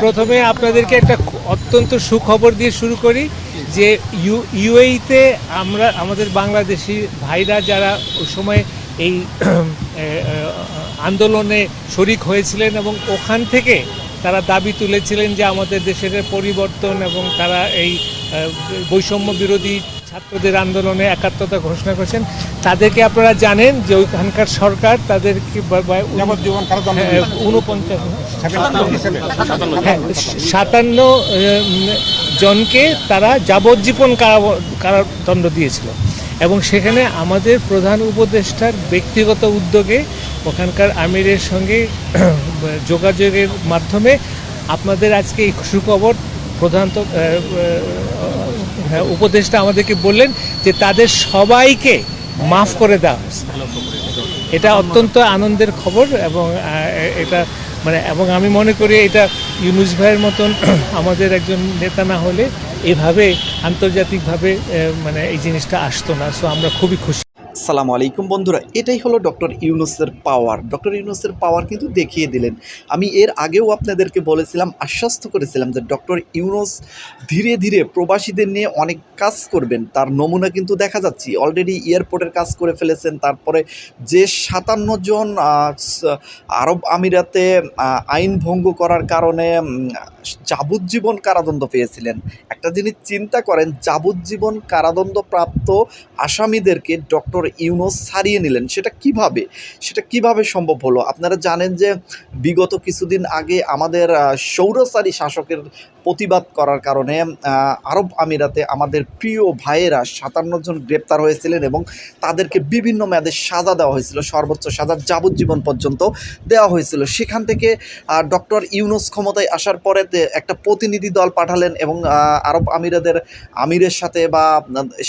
প্রথমে আপনাদেরকে একটা অত্যন্ত সুখবর দিয়ে শুরু করি যে ইউ, ইউএইতে আমরা, আমাদের বাংলাদেশি ভাইরা যারা ওই সময় এই আন্দোলনে শরিক হয়েছিলেন এবং ওখান থেকে তারা দাবি তুলেছিলেন যে আমাদের দেশের পরিবর্তন এবং তারা এই বৈষম্য বিরোধী ছাত্রদের আন্দোলনে একাত্মতা ঘোষণা করেছেন। তাদেরকে আপনারা জানেন যে ওইখানকার সরকার তাদেরকে হ্যাঁ, উনপঞ্চাশ সাতান্ন হ্যাঁ জনকে তারা যাবজ্জীবন কারা- কারাদণ্ড দিয়েছিল। এবং সেখানে আমাদের প্রধান উপদেষ্টার ব্যক্তিগত উদ্যোগে ওখানকার আমিরের সঙ্গে যোগাযোগের মাধ্যমে আপনাদের আজকে এই সুখবর প্রধান তো- আহ, আহ, হ্যাঁ, উপদেষ্টা আমাদেরকে বললেন যে তাদের সবাইকে মাফ করে দেওয়া হয়েছে। এটা অত্যন্ত আনন্দের খবর এবং এটা মানে এবং আমি মনে করি এটা ইউনুস ভাইয়ের মতন আমাদের একজন নেতা না হলে এভাবে আন্তর্জাতিকভাবে মানে এই জিনিসটা আসতো না। সো আমরা খুবই খুশি। সালাম আলাইকুম বন্ধুরা, এটাই হলো ডক্টর ইউনুসের পাওয়ার। ডক্টর ইউনুসের পাওয়ার কিন্তু দেখিয়ে দিলেন। আমি এর আগেও আপনাদেরকে বলেছিলাম, আশ্বস্ত করেছিলাম যে ডক্টর ইউনুস ধীরে ধীরে প্রবাসীদের নিয়ে অনেক কাজ করবেন। তার নমুনা কিন্তু দেখা যাচ্ছে। অলরেডি এয়ারপোর্টের কাজ করে ফেলেছেন। তারপরে যে সাতান্ন জন আরব আমিরাতে আইন ভঙ্গ করার কারণে যাবজ্জীবন কারাদণ্ড পেয়েছিলেন। একটা জিনিস চিন্তা করেন, যাবজ্জীবন কারাদণ্ড প্রাপ্ত আসামিদেরকে ডক্টর ইউনুস ছাড়িয়ে নিলেন, সেটা কীভাবে? সেটা কীভাবে সম্ভব হলো? আপনারা জানেন যে বিগত কিছুদিন আগে আমাদের সৌরচারী শাসকের প্রতিবাদ করার কারণে আরব আমিরাতে আমাদের প্রিয় ভাইয়েরা সাতান্ন জন গ্রেপ্তার হয়েছিলেন এবং তাদেরকে বিভিন্ন মেয়াদে সাজা দেওয়া হয়েছিল, সর্বোচ্চ সাজা যাবজ্জীবন পর্যন্ত দেওয়া হয়েছিল। সেখান থেকে ডক্টর ইউনুস ক্ষমতায় আসার পরে একটা প্রতিনিধি দল পাঠালেন এবং আরব আমিরাদের আমিরের সাথে বা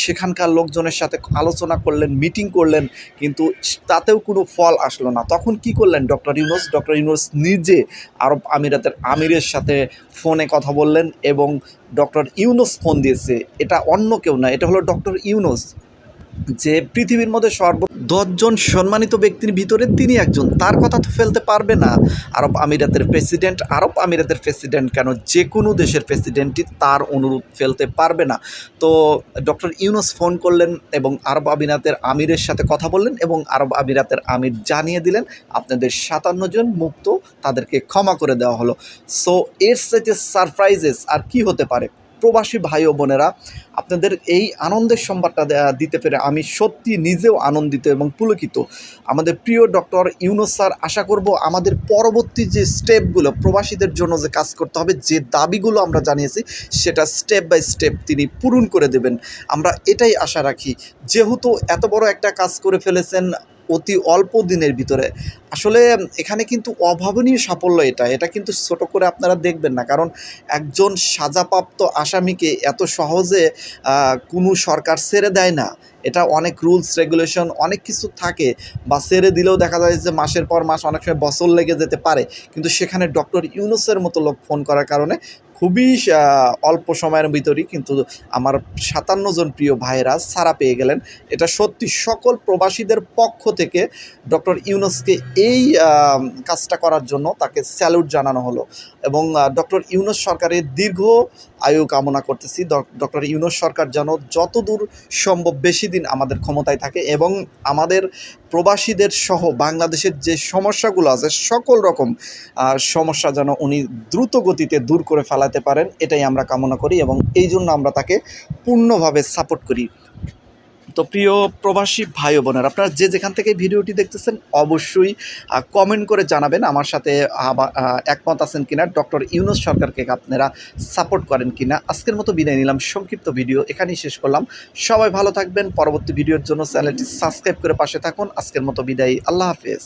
সেখানকার লোকজনের সাথে আলোচনা করলেন মিটিং করলেন, কিন্তু তাতেও কোনো ফল আসলো না। তখন কি করলেন ডক্টর ইউনুস? ডক্টর ইউনুস নিজে আরব আমিরাতের আমিরের সাথে ফোনে কথা বললেন এবং ডক্টর ইউনুস ফোন দিয়েছে। এটা অন্য কেউ না, এটা হলো ডক্টর ইউনুস। যে পৃথিবীর মধ্যে সর্ব দশজন সম্মানিত ব্যক্তির ভিতরে তিনি একজন। তার কথা তো ফেলতে পারবে না। আরব আমিরাতের প্রেসিডেন্ট, আরব আমিরাতের প্রেসিডেন্ট কেন যে কোনো দেশের প্রেসিডেন্টই তার অনুরূপ ফেলতে পারবে না। তো ডক্টর ইউনুস ফোন করলেন এবং আরব আমিরাতের আমিরের সাথে কথা বললেন এবং আরব আমিরাতের আমির জানিয়ে দিলেন, আপনাদের সাতান্ন জন মুক্ত তাদেরকে ক্ষমা করে দেওয়া হলো। সো এর সাথে সারপ্রাইজেস আর কি হতে পারে? প্রবাসী ভাই ও বোনেরা, আপনাদের এই আনন্দের সংবাদটা দিতে পেরে আমি সত্যি নিজেও আনন্দিত এবং পুলকিত। আমাদের প্রিয় ডক্টর ইউনুস স্যার, আশা করব আমাদের পরবর্তী যে স্টেপগুলো প্রবাসীদের জন্য যে কাজ করতে হবে, যে দাবিগুলো আমরা জানিয়েছি, সেটা স্টেপ বাই স্টেপ তিনি পূরণ করে দেবেন। আমরা এটাই আশা রাখি। যেহেতু এত বড় একটা কাজ করে ফেলেছেন অতি অল্প দিনের ভিতরে আসলে এখানে কিন্তু অভাবনীয় সাফল্য এটা। এটা কিন্তু ছোট করে আপনারা দেখবেন না। কারণ একজন সাজাপ্রাপ্ত আসামিকে এত সহজে কোনো সরকার ছেড়ে দেয় না। এটা অনেক রুলস, রেগুলেশন অনেক কিছু থাকে বা ছেড়ে দিলেও দেখা যায় যে মাসের পর মাস অনেক সময় বছর লেগে যেতে পারে। কিন্তু সেখানে ডক্টর ইউনুসের মতো লোক ফোন করার কারণে খুবই অল্প সময়ের ভিতরেই কিন্তু আমার সাতান্ন জন প্রিয় ভাইয়েরা সারা পেয়ে গেলেন। এটা সত্যি সকল প্রবাসীদের পক্ষ থেকে ডক্টর ইউনুসকে এই কাজটা করার জন্য তাকে স্যালুট জানানো হলো এবং ডক্টর ইউনুস সরকারের দীর্ঘ আয়ু কামনা করতেছি। ডক্টর ইউনুস সরকার যেন যতদূর সম্ভব বেশি দিন আমাদের ক্ষমতায় থাকে এবং আমাদের প্রবাসীদের সহ বাংলাদেশের যে সমস্যাগুলো আছে, সকল রকম সমস্যা যেন উনি দ্রুত গতিতে দূর করে ফেলাতে পারেন, এটাই আমরা কামনা করি এবং এই জন্য আমরা তাকে পূর্ণভাবে সাপোর্ট করি। তো প্রিয় প্রবাসী ভাই বোনের, আপনারা যে যেখান থেকে ভিডিওটি দেখতেছেন, অবশ্যই কমেন্ট করে জানাবেন। আমার সাথে একমত আছেন কিনা, ডক্টর ইউনুস সরকারকে আপনারা সাপোর্ট করেন কিনা। আজকের মতো বিদায় নিলাম, সংক্ষিপ্ত ভিডিও এখানেই শেষ করলাম। সবাই ভালো থাকবেন, পরবর্তী ভিডিওর জন্য চ্যানেলটি সাবস্ক্রাইব করে পাশে থাকুন। আজকের মতো বিদায়, আল্লাহ হাফেজ।